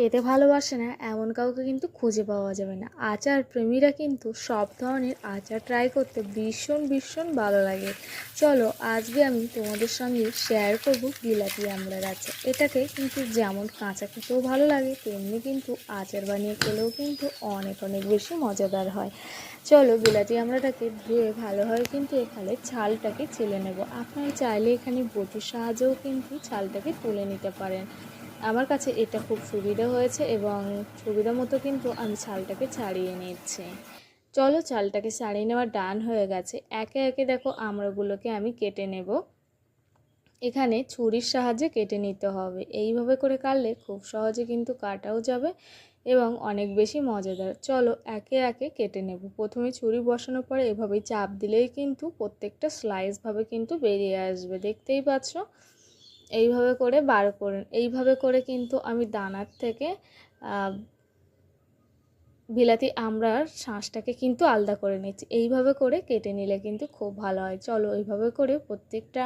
খেতে ভালোবাসে না, এমন কাউকে কিন্তু খুঁজে পাওয়া যাবে না। আচার প্রেমীরা কিন্তু সব ধরনের আচার ট্রাই করতে ভীষণ ভীষণ ভালো লাগে। চলো, আজকে আমি তোমাদের সঙ্গে শেয়ার করব বিলাতি আমলার আচার। এটাকে কিন্তু যেমন কাঁচা খেতেও ভালো লাগে, তেমনি কিন্তু আচার বানিয়ে খেলেও কিন্তু অনেক অনেক বেশি মজাদার হয়। চলো, বিলাতি আমড়াটাকে ধুয়ে ভালোভাবে কিন্তু এখানে ছালটাকে ছেলে নেব। আপনারা চাইলে এখানে বটির সাহায্যেও কিন্তু ছালটাকে তুলে নিতে পারেন। আমার কাছে এটা খুব সুবিধা হয়েছে এবং সুবিধা মতো কিন্তু আমি ছালটাকে ছাড়িয়ে নিচ্ছি। চলো চালটাকে ছাড়িয়ে নেওয়া ডান হয়ে গেছে। একে একে দেখো আমড়াগুলোকে আমি কেটে নেব। এখানে ছুরির সাহায্যে কেটে নিতে হবে। এইভাবে করে কাটলে খুব সহজে কিন্তু কাটাও যাবে এবং অনেক বেশি মজাদার। চলো একে একে কেটে নেব। প্রথমে ছুরি বসানোর পরে এভাবেই চাপ দিলেই কিন্তু প্রত্যেকটা স্লাইসভাবে কিন্তু বেরিয়ে আসবে। দেখতেই পাচ্ছ? এইভাবে করে বার করে এইভাবে করে কিন্তু আমি দানার থেকে বিলাতি আমরার শাঁসটাকে কিন্তু আলাদা করে নিচ্ছি এইভাবে করে কেটে নিলে কিন্তু খুব ভালো হয়। চলো, এইভাবে করে প্রত্যেকটা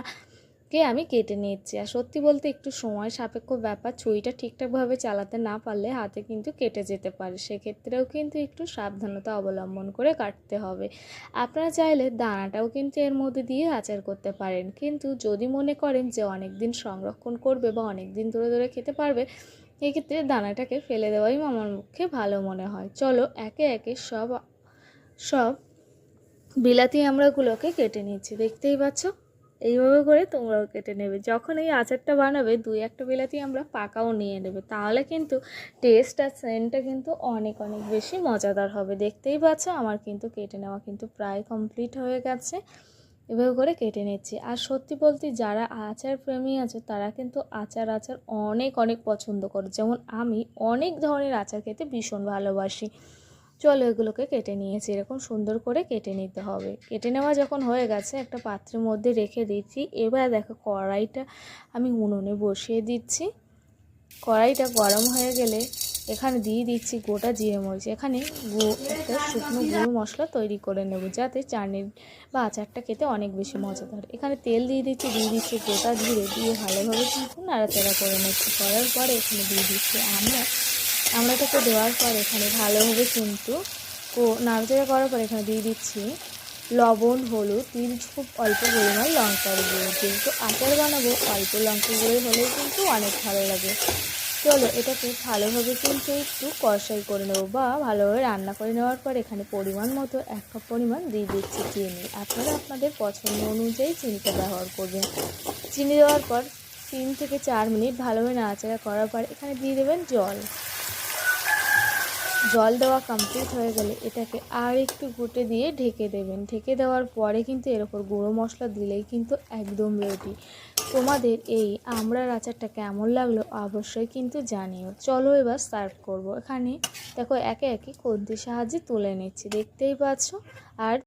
কে আমি কেটে নিচ্ছি। আর সত্যি বলতে একটু সময় সাপেক্ষ ব্যাপার, ছুরিটা ঠিকঠাকভাবে চালাতে না পারলে হাতে কিন্তু কেটে যেতে পারে। সেক্ষেত্রেও কিন্তু একটু সাবধানতা অবলম্বন করে কাটতে হবে। আপনারা চাইলে দানাটাও কিন্তু এর মধ্যে দিয়ে আচার করতে পারেন। কিন্তু যদি মনে করেন যে অনেক দিন সংরক্ষণ করবে বা অনেক দিন ধরে ধরে খেতে পারবে, এক্ষেত্রে দানাটাকে ফেলে দেওয়াই আমার মুখে ভালো মনে হয়। চলো একে একে সব সব বিলাতি আমড়াগুলোকে কেটে নিচ্ছি। দেখতেই পাচ্ছ? এইভাবে করে তোমরাও কেটে নেবে। যখন এই আচারটা বানাবে, দুই একটা বিলাতি আমরা পাকাও নিয়ে নেবে। তাহলে কিন্তু টেস্ট আর সেন্টটা কিন্তু অনেক অনেক বেশি মজাদার হবে। দেখতেই পাচ্ছ, আমার কিন্তু কেটে নেওয়া কিন্তু প্রায় কমপ্লিট হয়ে গেছে। এভাবে করে কেটে নিচ্ছি। আর সত্যি বলতে যারা আচার প্রেমী আছে, তারা কিন্তু আচার আচার অনেক অনেক পছন্দ করে। যেমন আমি অনেক ধরনের আচার খেতে ভীষণ ভালোবাসি। চলো এগুলোকে কেটে নিয়েছি। এরকম সুন্দর করে কেটে নিতে হবে। কেটে নেওয়া যখন হয়ে গেছে, একটা পাত্রের মধ্যে রেখে দিচ্ছি। এবার দেখো কড়াইটা আমি উনুনে বসিয়ে দিচ্ছি। কড়াইটা গরম হয়ে গেলে এখানে দিয়ে দিচ্ছি গোটা জিরে মরিচ। এখানে গু, একটা শুকনো গুঁড়ো মশলা তৈরি করে নেব, যাতে চাটনির বা আচারটা খেতে অনেক বেশি মজাদার। এখানে তেল দিয়ে দিচ্ছি দিয়ে দিচ্ছি গোটা জিরে। দিয়ে ভালোভাবে কিন্তু নাড়াচাড়া করে নিচ্ছি। করার পরে এখানে দিয়ে দিচ্ছি আমরা আমড়াটাকে দেওয়ার পর এখানে ভালোভাবে কিন্তু নাড়াচাড়া করার পর এখানে দিয়ে দিচ্ছি লবণ, হলুদ, তিল, খুব অল্প পরিমাণ লঙ্কার গুঁড়ো। যেহেতু আচার বানাবো, অল্প লঙ্কা গুঁড়ো হলেও কিন্তু অনেক ভালো লাগে। চলো এটাকে ভালোভাবে কিন্তু একটু কষাই করে নেব বা ভালোভাবে রান্না করে নেওয়ার পর এখানে পরিমাণ মতো এক কাপ পরিমাণ দিয়ে দিচ্ছি চিনি। আপনারা আপনাদের পছন্দ অনুযায়ী চিনিটা ব্যবহার করবেন। চিনি দেওয়ার পর তিন থেকে চার মিনিট ভালোভাবে নাড়াচাড়া করার পর এখানে দিয়ে দেবেন জল। জল দেওয়া কমপ্লিট হয়ে গেলে এটাকে আর একটু ঘুটে দিয়ে ঢেকে দেবেন। ঢেকে দেওয়ার পরে কিন্তু এর ওপর গুঁড়ো মশলা দিলেই কিন্তু একদম রেডি তোমাদের এই আমড়ার আচারটা কেমন লাগল অবশ্যই কিন্তু জানিও। চলো এবার সার্ভ করব। এখানে দেখো একে একে কন্তির সাহায্যে তুলে নিচ্ছি। দেখতেই পাচ্ছ? আর